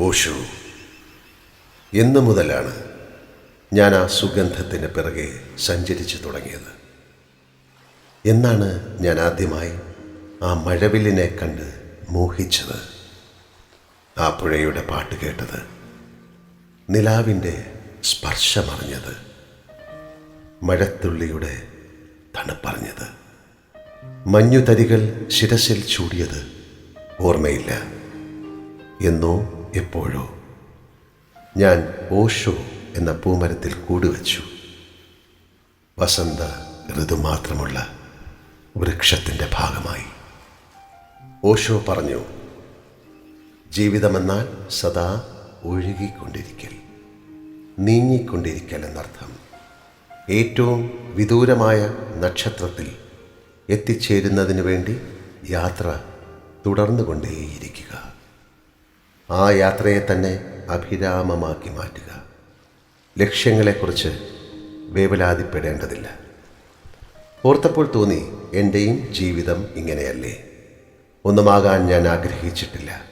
ഓഷോ എന്നു മുതലാണ് ഞാൻ ആ സുഗന്ധത്തിന് പിറകെ സഞ്ചരിച്ചു തുടങ്ങിയത്. എന്നാണ് ഞാൻ ആദ്യമായി ആ മഴവില്ലിനെ കണ്ട് മോഹിച്ചത്. ആ പുഴയുടെ പാട്ട് കേട്ടത് നിലാവിന്റെ സ്പർശമറിഞ്ഞത്. മഴത്തുള്ളിയുടെ തണുപ്പറിഞ്ഞത്. മഞ്ഞുതരികൾ ശിരസിൽ ചൂടിയത് ഓർമ്മയില്ല. എന്നോ എപ്പോഴോ. ഞാൻ ഓഷോ എന്ന പൂമരത്തിൽ കൂടുവച്ചു. വസന്ത ഋതു മാത്രമുള്ള വൃക്ഷത്തിന്റെ ഭാഗമായി. ഓഷോ പറഞ്ഞു ജീവിതമെന്നാൽ സദാ ഒഴുകിക്കൊണ്ടിരിക്കൽ നീങ്ങിക്കൊണ്ടിരിക്കൽ എന്നർത്ഥം. ഏറ്റവും വിദൂരമായ നക്ഷത്രത്തിൽ എത്തിച്ചേരുന്നതിന് വേണ്ടി യാത്ര തുടർന്നുകൊണ്ടേയിരിക്കുക. ആ യാത്രയെ തന്നെ അഭിരാമമാക്കി മാറ്റുക. ലക്ഷ്യങ്ങളെക്കുറിച്ച് വേവലാതിപ്പെടേണ്ടതില്ല. ഓർത്തപ്പോൾ തോന്നി എന്റെയും ജീവിതം ഇങ്ങനെയല്ലേ. ഒന്നുമാകാൻ ഞാൻ ആഗ്രഹിച്ചിട്ടില്ല.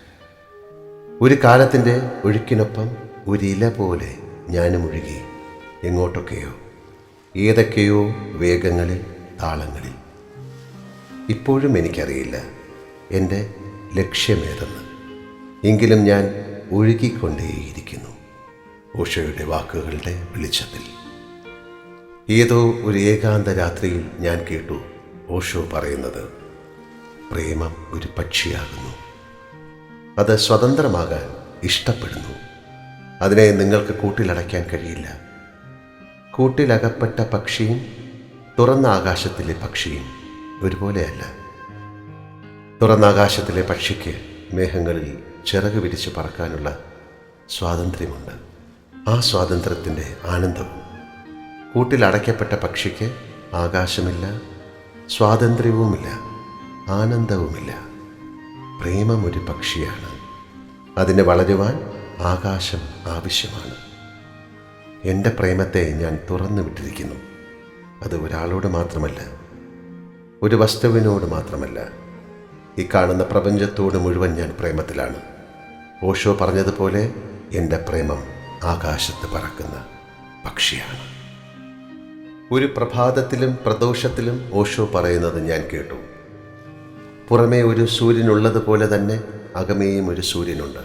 ഒരു കാലത്തിന്റെ ഒഴുക്കിനൊപ്പം ഒരില പോലെ ഞാനും ഒഴുകി എങ്ങോട്ടൊക്കെയോ ഏതൊക്കെയോ വേഗങ്ങളിൽ താളങ്ങളിൽ. ഇപ്പോഴും എനിക്കറിയില്ല എന്റെ ലക്ഷ്യമേതെന്ന്. എങ്കിലും ഞാൻ ഒഴുകിക്കൊണ്ടേയിരിക്കുന്നു. ഉഷയുടെ വാക്കുകളുടെ വെളിച്ചത്തിൽ. ഏതോ ഒരു ഏകാന്ത രാത്രിയിൽ ഞാൻ കേട്ടു ഓഷോ പറയുന്നത്. പ്രേമം ഒരു പക്ഷിയാകുന്നു. അത് സ്വതന്ത്രമാകാൻ ഇഷ്ടപ്പെടുന്നു. അതിനെ നിങ്ങൾക്ക് കൂട്ടിലടയ്ക്കാൻ കഴിയില്ല. കൂട്ടിലകപ്പെട്ട പക്ഷിയും തുറന്ന ആകാശത്തിലെ പക്ഷിയും ഒരുപോലെയല്ല. തുറന്ന ആകാശത്തിലെ പക്ഷിക്ക് മേഘങ്ങളിൽ ചിറക് വിരിച്ച് പറക്കാനുള്ള സ്വാതന്ത്ര്യമുണ്ട്. ആ സ്വാതന്ത്ര്യത്തിന്റെ ആനന്ദവും കൂട്ടിലടയ്ക്കപ്പെട്ട പക്ഷിക്ക് ആകാശമില്ല സ്വാതന്ത്ര്യവുമില്ല ആനന്ദവുമില്ല. പ്രേമം ഒരു പക്ഷിയാണ്. അതിന് വളരുവാൻ ആകാശം ആവശ്യമാണ്. എന്റെ പ്രേമത്തെ ഞാൻ തുറന്നു വിട്ടിരിക്കുന്നു. അത് ഒരാളോട് മാത്രമല്ല ഒരു വസ്തുവിനോട് മാത്രമല്ല ഈ കാണുന്ന പ്രപഞ്ചത്തോട് മുഴുവൻ ഞാൻ പ്രേമത്തിലാണ്. ഓഷോ പറഞ്ഞതുപോലെ എന്റെ പ്രേമം ആകാശത്ത് പറക്കുന്ന പക്ഷിയാണ്. ഒരു പ്രഭാതത്തിലും പ്രദോഷത്തിലും ഓഷോ പറയുന്നത് ഞാൻ കേട്ടു. പുറമേ ഒരു സൂര്യനുള്ളതുപോലെ തന്നെ അകമേയും ഒരു സൂര്യനുണ്ട്.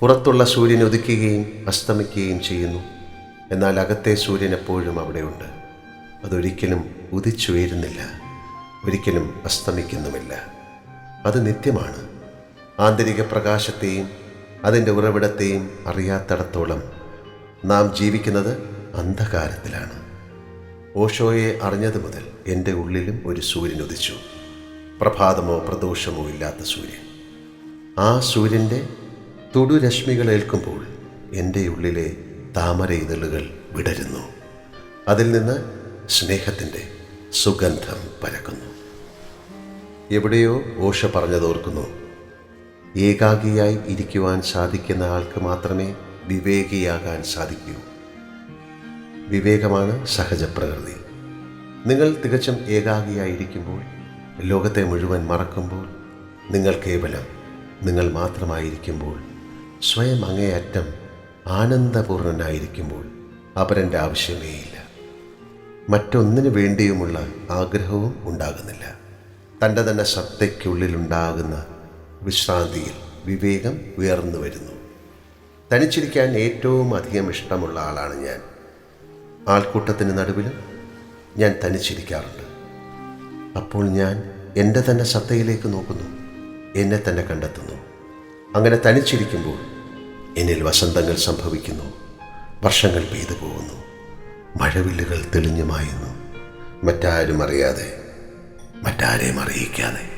പുറത്തുള്ള സൂര്യൻ ഉദിക്കുകയും അസ്തമിക്കുകയും ചെയ്യുന്നു. എന്നാൽ അകത്തെ സൂര്യൻ എപ്പോഴും അവിടെയുണ്ട്. അതൊരിക്കലും ഉദിച്ചുയരുന്നില്ല. ഒരിക്കലും അസ്തമിക്കുന്നുമില്ല. അത് നിത്യമാണ്. ആന്തരിക പ്രകാശത്തെയും അതിന്റെ ഉറവിടത്തെയും അറിയാത്തടത്തോളം നാം ജീവിക്കുന്നത് അന്ധകാരത്തിലാണ്. ഓഷോയെ അറിഞ്ഞതു മുതൽ എന്റെ ഉള്ളിലും ഒരു സൂര്യൻ ഉദിച്ചു. പ്രഭാതമോ പ്രദോഷമോ ഇല്ലാത്ത സൂര്യൻ. ആ സൂര്യന്റെ തുടുരശ്മികൾ ഏൽക്കുമ്പോൾ എന്റെ ഉള്ളിലെ താമര ഇതളുകൾ വിടരുന്നു. അതിൽ നിന്ന് സ്നേഹത്തിന്റെ സുഗന്ധം പരക്കുന്നു. എവിടെയോ ഓഷ പറഞ്ഞതോർക്കുന്നു ഏകാഗിയായി ഇരിക്കുവാൻ സാധിക്കുന്ന ആൾക്ക് മാത്രമേ വിവേകിയാകാൻ സാധിക്കൂ. വിവേകമാണ് സഹജപ്രകൃതി. നിങ്ങൾ തികച്ചും ഏകാഗിയായിരിക്കുമ്പോൾ ലോകത്തെ മുഴുവൻ മറക്കുമ്പോൾ നിങ്ങൾ കേവലം നിങ്ങൾ മാത്രമായിരിക്കുമ്പോൾ സ്വയം അങ്ങേയറ്റം ആനന്ദപൂർണനായിരിക്കുമ്പോൾ അപരന്റെ ആവശ്യമേയില്ല. മറ്റൊന്നിനു വേണ്ടിയുമുള്ള ആഗ്രഹവും ഉണ്ടാകുന്നില്ല. തന്റെ തന്നെ ശ്രദ്ധയ്ക്കുള്ളിലുണ്ടാകുന്ന വിശ്രാന്തിയിൽ വിവേകം ഉയർന്നു വരുന്നു. തനിച്ചിരിക്കാൻ ഏറ്റവും അധികം ഇഷ്ടമുള്ള ആളാണ് ഞാൻ. ആൾക്കൂട്ടത്തിന് നടുവിലും ഞാൻ തനിച്ചിരിക്കാറുണ്ട്. അപ്പോൾ ഞാൻ എന്റെ തന്നെ സത്തയിലേക്ക് നോക്കുന്നു. എന്നെ തന്നെ കണ്ടെത്തുന്നു. അങ്ങനെ തനിച്ചിരിക്കുമ്പോൾ എന്നിൽ വസന്തങ്ങൾ സംഭവിക്കുന്നു. വർഷങ്ങൾ പെയ്തു പോകുന്നു. മഴവില്ലുകൾ തെളിഞ്ഞു മായുന്നു മറ്റാരും അറിയാതെ മറ്റാരെയും അറിയിക്കാതെ.